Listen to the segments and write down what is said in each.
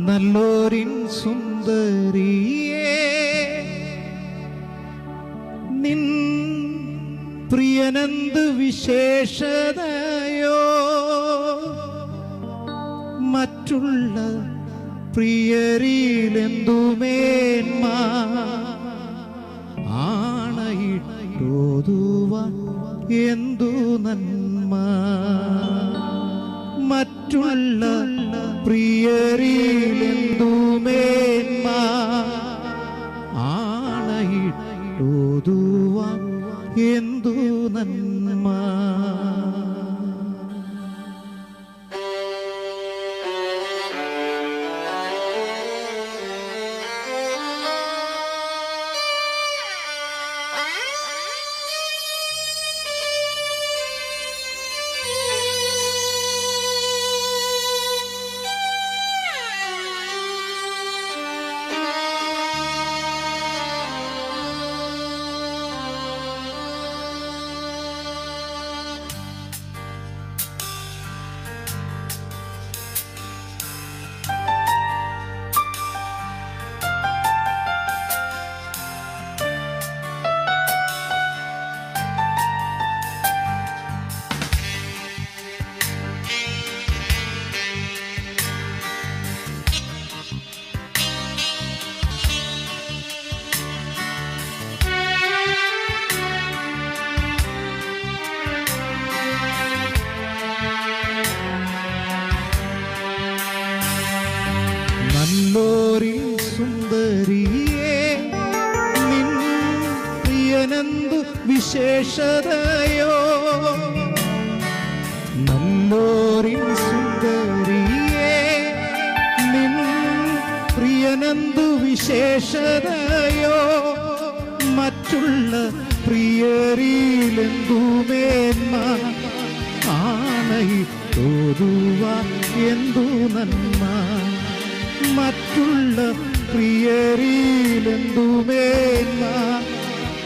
നല്ലോരിൻ സുന്ദരിയേ നിൻ പ്രിയനന്ത് വിശേഷതയോ മറ്റുള്ള പ്രിയരിലെന്തുമേന്മ ആണയിട്ടോതുവാൻ എന്തു നന്മ മറ്റുള്ള പ്രിയരിലെന്തുമേന്മ ആണയിട്ടോതുവാൻ എന്തു നന്മ? സുന്ദരിയേ നിൻ പ്രിയനന്തു വിശേഷതയോ. നല്ലോറിൻ സുന്ദരിയേ നിൻ പ്രിയനന്തു വിശേഷതയോ. മറ്റുള്ള പ്രിയരിലെന്തുമേന്മ ആണയിട്ടോതുവാൻ എന്തു നന്മ. മറ്റുള്ള പ്രിയരിലെന്തുമേന്മ?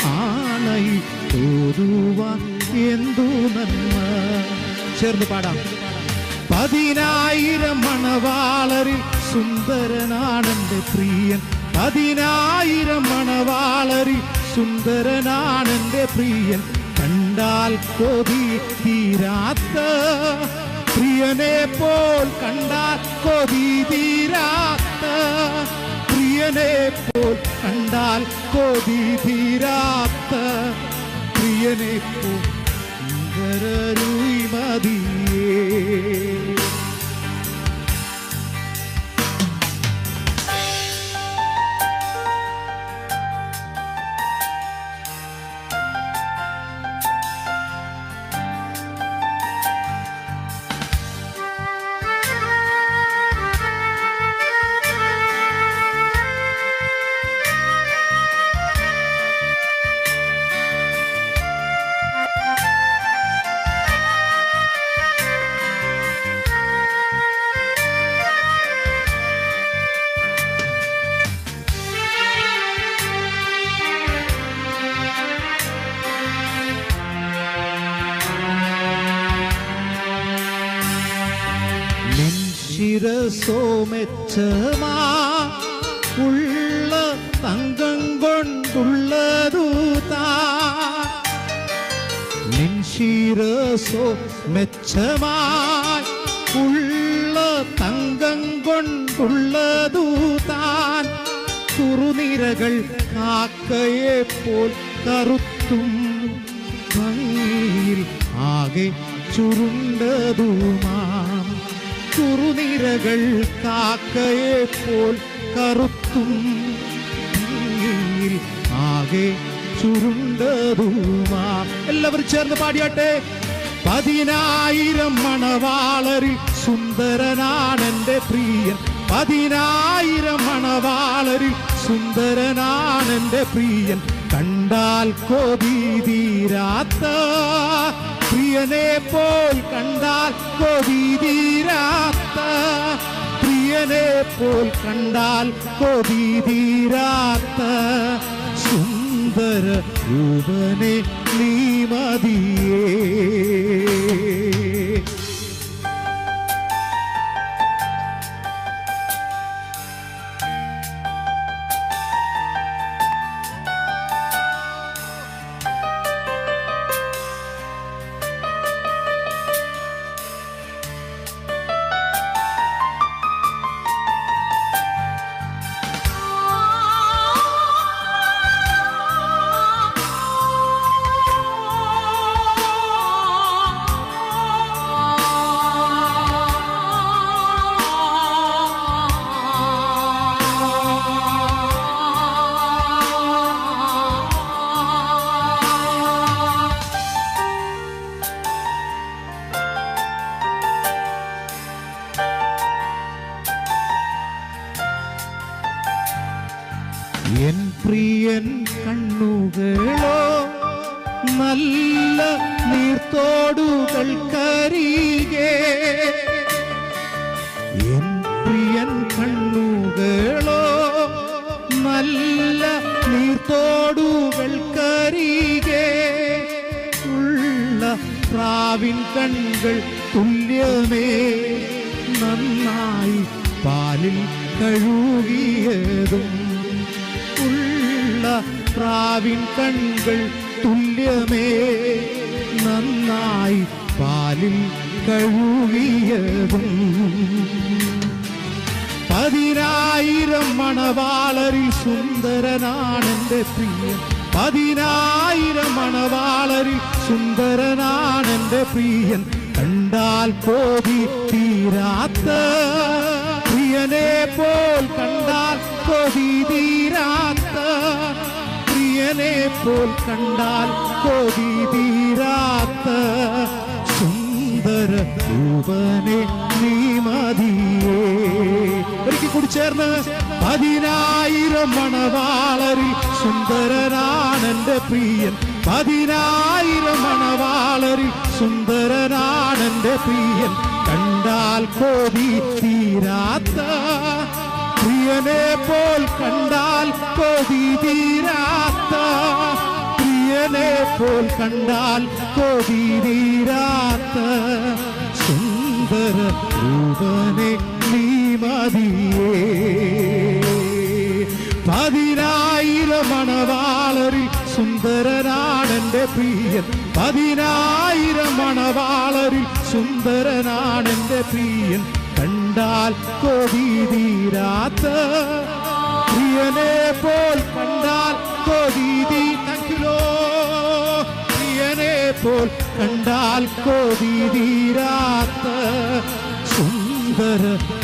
ആണയിട്ടോതുവാൻ എന്തു നന്മ ചേർന്ന് പാടാം. പതിനായിരം മണവാളരിൽ സുന്ദരനാണെന്റെ പ്രിയൻ. പതിനായിരം മണവാളരിൽ സുന്ദരനാണെന്റെ പ്രിയൻ. കണ്ടാൽ കൊതി തീരാത്ത പ്രിയനെ പോൽ കണ്ടാൽ കൊതി തീരാത്ത പ്രിയനെ പോൽ കണ്ടാൽ കൊതി തീരാത്ത പ്രിയനെ പോൽ മതിയേ. ശിരസോ മെച്ചമാ ഉള്ള തങ്കം കൊണ്ടുള്ളതു താ നിൻ ശിരസോ മെച്ചമായി ഉള്ള തങ്കം കൊണ്ടുള്ളതു താൻ കുറുനിരകൾ കാക്കയെ പോൽ കറുത്തും ഭംഗിയിൽ ആകെ ചുരുണ്ടതുമാം കുറുനിരകൾ കാക്കയെ പോൽ കറുത്തും. ആകെ ചുരുണ്ടതുമാ. എല്ലാവരും ചേർന്ന് പാടിയാട്ടെ. പതിനായിരം മണവാളരിൽ സുന്ദരനാണെന്റെ പ്രിയൻ. പതിനായിരം മണവാളരിൽ സുന്ദരനാണെന്റെ പ്രിയൻ. കണ്ടാൽ കൊതി തീരാത്ത പ്രിയനെ പോൽ കണ്ടാൽ കൊതി തീരാത്ത പ്രിയനെ പോൽ കണ്ടാൽ കൊതി തീരാത്ത സുന്ദര രൂപനെ നീ മതിയേ. പ്രിയൻ കണ്ണുകളോ നല്ല നീർത്തോടുകൾ കരികെ. എൻ പ്രിയൻ കണ്ണുകളോ നല്ല നീർത്തോടുകൾ കരികെ. ഉള്ള പ്രാവിൻ കണ്ണുകൾ തുല്യമേ. നന്നായി പാലിൽ കഴുകിയതും ഉള്ള പ്രാവിൻ കൺകൾ തുല്യമേ. നന്നായി പാലിൽ കഴുകിയതും പതിനായിരം മണവാളരിൽ സുന്ദരനാണെന്റെ പ്രിയം. പതിനായിരം മണവാളരിൽ സുന്ദരനാണെന്റെ പ്രിയൻ. കണ്ടാൽ പോകി തീരാത്ത പ്രിയനെ പോൽ കണ്ടാൽ പോകി തീരാത്ത പ്രിയനെ പോൽ കണ്ടാൽ കൊതി തീരാത്ത സുന്ദര രൂപനെ നീ മതിയേ. ഒരിക്കൽ കൂടി ചേർന്ന് പതിനായിരം മണവാളരിൽ സുന്ദരനാണെന്റെ പ്രിയൻ. പതിനായിരം മണവാളരിൽ സുന്ദരനാണെന്റെ പ്രിയൻ. കണ്ടാൽ കോതി തീരാത്ത പ്രിയനെ പോൽ കണ്ടാൽ കോതി തീരാത്ത പ്രിയനെ പോൽ കണ്ടാൽ കൊതിരീരാത്ത സുന്ദര രൂപനെ നീ മതിയേ. പതിനായിരം മണവാളരിൽ സുന്ദരനാണെന്റെ പ്രിയൻ. പതിനായിരം മണവാളരിൽ സുന്ദരനാണെന്റെ പ്രിയൻ. കണ്ടാൽ കൊതി പ്രിയനെ പോൽ കണ്ടാൽ കൊതിതി. തങ്കിലോ പ്രിയനെ പോൽ കണ്ടാൽ കൊതി തീരാത്ത സുന്ദര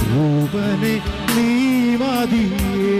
രൂപനെ നീ മതിയേ.